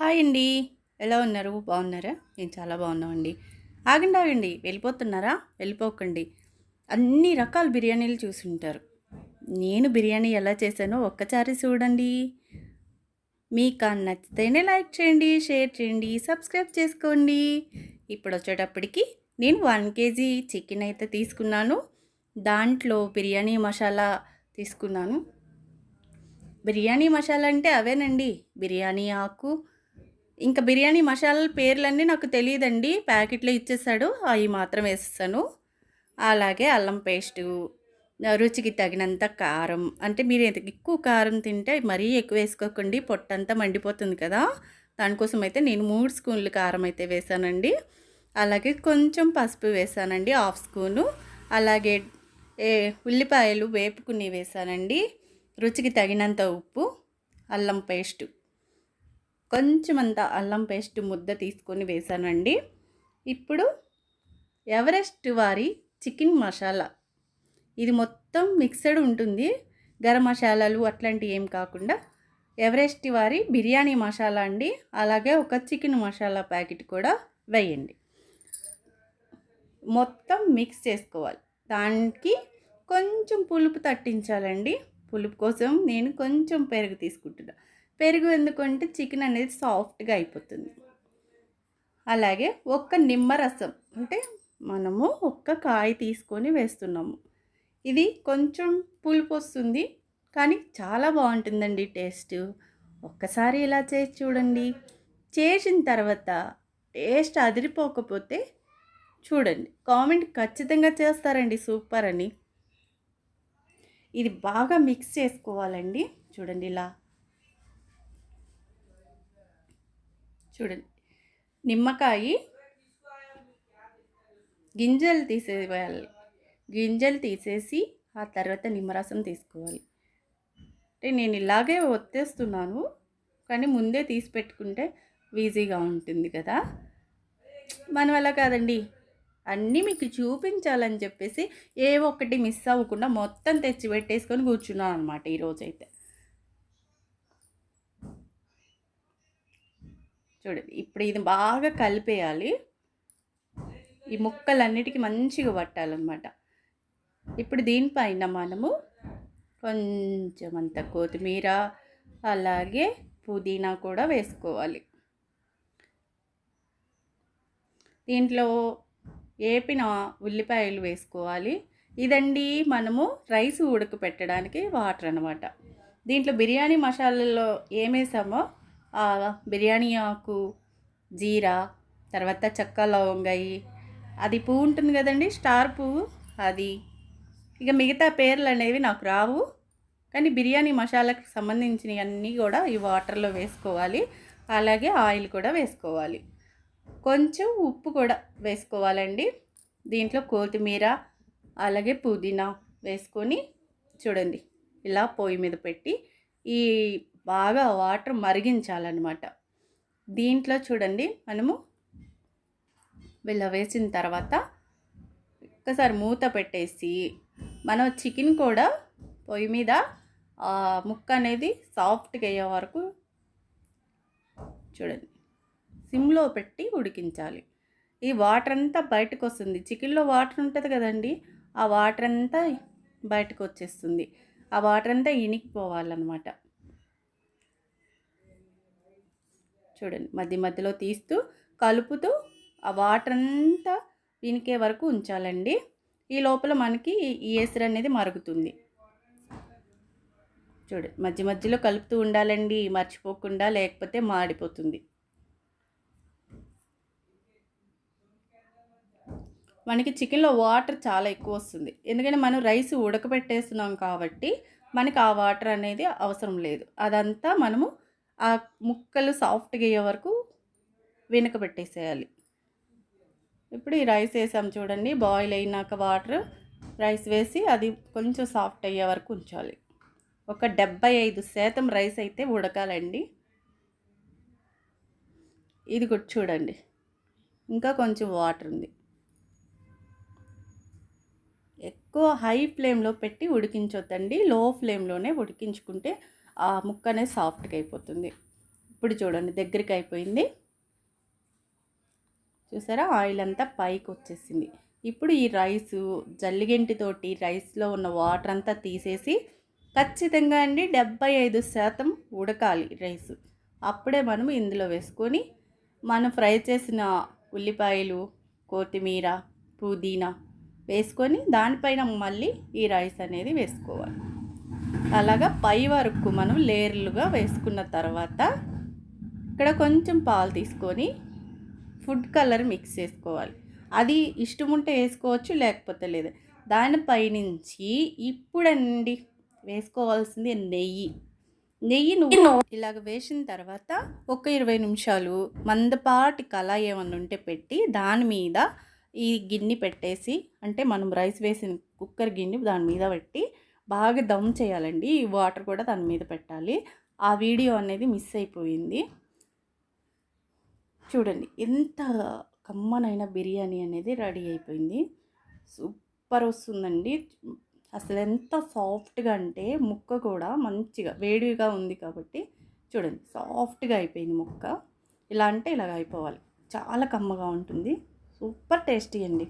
Hi అండి. ఎలా ఉన్నారు? బాగున్నారా? నేను చాలా బాగున్నామండి. ఆగండి ఆగండి. వెళ్ళిపోతున్నారా? వెళ్ళిపోకండి. అన్ని రకాల బిర్యానీలు చూసుంటారు. నేను బిర్యానీ ఎలా చేశానో ఒక్కసారి చూడండి. మీకు నచ్చితేనే లైక్ చేయండి షేర్ చేయండి సబ్స్క్రైబ్ చేసుకోండి. ఇప్పుడు వచ్చేటప్పటికి నేను వన్ కేజీ చికెన్ అయితే తీసుకున్నాను. దాంట్లో బిర్యానీ మసాలా తీసుకున్నాను. బిర్యానీ మసాలా అంటే అవేనండి. బిర్యానీ ఆకు ఇంకా బిర్యానీ మసాలాల పేర్లన్నీ నాకు తెలియదండి ప్యాకెట్లో ఇచ్చేసాడు. అవి మాత్రం వేస్తాను అలాగే అల్లం పేస్టు రుచికి తగినంత కారం. అంటే మీరు ఎంత ఎక్కువ కారం తింటే మరీ ఎక్కువ వేసుకోకండి. పొట్టంతా మండిపోతుంది కదా. దానికోసం అయితే నేను మూడు స్పూన్లు కారం అయితే వేసానండి. అలాగే కొంచెం పసుపు వేసానండి. Half spoon. అలాగే ఏ ఉల్లిపాయలు వేపుకుని వేసానండి. రుచికి తగినంత ఉప్పు అల్లం పేస్టు. కొంచెం అంత అల్లం పేస్ట్ ముద్ద తీసుకొని వేసానండి. ఇప్పుడు ఎవరెస్ట్ వారి చికెన్ మసాలా. ఇది మొత్తం మిక్సడ్ ఉంటుంది. గరం మసాలాలు అట్లాంటివి ఏం కాకుండా ఎవరెస్ట్ వారి బిర్యానీ మసాలా అండి. అలాగే ఒక చికెన్ మసాలా ప్యాకెట్ కూడా వేయండి. మొత్తం మిక్స్ చేసుకోవాలి. దానికి కొంచెం పులుపు తట్టించాలండి. పులుపు కోసం నేను కొంచెం పెరుగు తీసుకుంటున్నాను పెరుగు ఎందుకంటే చికెన్ అనేది సాఫ్ట్గా అయిపోతుంది. అలాగే ఒక్క నిమ్మరసం అంటే మనము ఒక్క కాయ తీసుకొని వేస్తున్నాము. ఇది కొంచెం పులుపు వస్తుంది కానీ చాలా బాగుంటుందండి టేస్ట్. ఒక్కసారి ఇలా చేసి చూడండి. చేసిన తర్వాత టేస్ట్ అదిరిపోకపోతే చూడండి. కామెంట్ ఖచ్చితంగా చేస్తారండి సూపర్ అని. ఇది బాగా మిక్స్ చేసుకోవాలండి. చూడండి ఇలా చూడండి. నిమ్మకాయ గింజలు తీసేయాలి. గింజలు తీసేసి ఆ తర్వాత నిమ్మరసం తీసుకోవాలి. అంటే నేను ఇలాగే ఒత్తేస్తున్నాను కానీ ముందే తీసి పెట్టుకుంటే ఈజీగా ఉంటుంది కదా. మనం వల్ల కాదండి. అన్నీ మీకు చూపించాలని చెప్పేసి ఏ ఒక్కటి మిస్ అవ్వకుండా మొత్తం తెచ్చి పెట్టేసుకొని కూర్చున్నాను అనమాట ఈరోజైతే చూడండి ఇప్పుడు ఇది బాగా కలిపేయాలి. ఈ ముక్కలన్నిటికీ మంచిగా పట్టాలన్నమాట. ఇప్పుడు దీనిపైన మనము కొంచెం అంత కొత్తిమీర అలాగే పుదీనా కూడా వేసుకోవాలి. దీంట్లో ఏపిన ఉల్లిపాయలు వేసుకోవాలి. ఇదండి మనము రైస్ ఉడకపెట్టడానికి వాటర్ అనమాట దీంట్లో బిర్యానీ మసాలాలో ఏమేసామో బిర్యానీ ఆకు జీరా తర్వాత చెక్క లవంగాయి. అది పువ్వు ఉంటుంది కదండి స్టార్ పువ్వు అది. ఇక మిగతా పేర్లు అనేవి నాకు రావు. కానీ బిర్యానీ మసాలాకి సంబంధించినవి అన్నీ కూడా ఈ వాటర్లో వేసుకోవాలి. అలాగే ఆయిల్ కూడా వేసుకోవాలి. కొంచెం ఉప్పు కూడా వేసుకోవాలండి. దీంట్లో కొత్తిమీర అలాగే పుదీనా వేసుకొని చూడండి. ఇలా పొయ్యి మీద పెట్టి ఈ బాగా వాటర్ మరిగించాలన్నమాట. దీంట్లో చూడండి మనము వీళ్ళ వేసిన తర్వాత ఒక్కసారి మూత పెట్టేసి మనం చికెన్ కూడా పొయ్యి మీద ముక్క అనేది సాఫ్ట్గా అయ్యే వరకు చూడండి సిమ్లో పెట్టి ఉడికించాలి. ఈ వాటర్ అంతా బయటకు వస్తుంది చికెన్లో వాటర్ ఉంటుంది కదండి ఆ వాటర్ అంతా బయటకు వచ్చేస్తుంది ఆ వాటర్ అంతా ఇనికిపోవాలన్నమాట. చూడండి. మధ్య మధ్యలో తీస్తూ కలుపుతూ ఆ వాటర్ అంతా వినికే వరకు ఉంచాలండి. ఈ లోపల మనకి ఈ ఎసరు అనేది మరుగుతుంది. చూడండి మధ్య మధ్యలో కలుపుతూ ఉండాలండి మర్చిపోకుండా లేకపోతే మాడిపోతుంది. మనకి చికెన్లో వాటర్ చాలా ఎక్కువ వస్తుంది. ఎందుకంటే మనం రైస్ ఉడకబెట్టేస్తున్నాం కాబట్టి మనకి ఆ వాటర్ అనేది అవసరం లేదు. అదంతా మనము ఆ ముక్కలు సాఫ్ట్గా అయ్యే వరకు వెనకబెట్టేసేయాలి ఇప్పుడు ఈ రైస్ వేసాం చూడండి బాయిల్ అయినాక వాటర్ రైస్ వేసి అది కొంచెం సాఫ్ట్ అయ్యే వరకు ఉంచాలి. ఒక డెబ్బై ఐదు శాతం రైస్ అయితే ఉడకాలండి. ఇది కూడా చూడండి ఇంకా కొంచెం వాటర్ ఉంది. ఎక్కువ హై ఫ్లేమ్లో పెట్టి ఉడికించొద్దండి లో ఫ్లేమ్లోనే ఉడికించుకుంటే ఆ ముక్క అనేది సాఫ్ట్గా అయిపోతుంది. ఇప్పుడు చూడండి దగ్గరికి అయిపోయింది. చూసారా? ఆయిల్ అంతా పైకి వచ్చేసింది. ఇప్పుడు ఈ రైసు జల్లిగంటితోటి రైస్లో ఉన్న వాటర్ అంతా తీసేసి ఖచ్చితంగా అండి డెబ్బై ఐదు శాతం ఉడకాలి రైస్. అప్పుడే మనం ఇందులో వేసుకొని మనం ఫ్రై చేసిన ఉల్లిపాయలు కొత్తిమీర పుదీనా వేసుకొని దానిపైన మళ్ళీ ఈ రైస్ అనేది వేసుకోవాలి. అలాగా పై వరకు మనం లేయర్లుగా వేసుకున్న తర్వాత ఇక్కడ కొంచెం పాలు తీసుకొని ఫుడ్ కలర్ మిక్స్ చేసుకోవాలి. అది ఇష్టం ఉంటే వేసుకోవచ్చు లేకపోతే లేదు. దానిపైనుంచి ఇప్పుడండి వేసుకోవాల్సింది నెయ్యి. నెయ్యి నువ్వు ఇలాగ వేసిన తర్వాత ఒక ఇరవై నిమిషాలు మందపాటి కళాయి ఏమన్నా ఉంటే పెట్టి దాని మీద ఈ గిన్నె పెట్టేసి అంటే మనం రైస్ వేసిన కుక్కర్ గిన్నె దాని మీద పెట్టి బాగా దమ్ చేయాలండి. ఈ వాటర్ కూడా దాని మీద పెట్టాలి. ఆ వీడియో అనేది మిస్ అయిపోయింది. చూడండి ఎంత కమ్మనైన బిర్యానీ అనేది రెడీ అయిపోయింది. సూపర్ వస్తుందండి. అసలు ఎంత సాఫ్ట్గా అంటే ముక్క కూడా మంచిగా వేడిగా ఉంది కాబట్టి చూడండి సాఫ్ట్గా అయిపోయింది ముక్క. ఇలా అంటే ఇలాగ అయిపోవాలి. చాలా కమ్మగా ఉంటుంది. సూపర్ టేస్టీ అండి.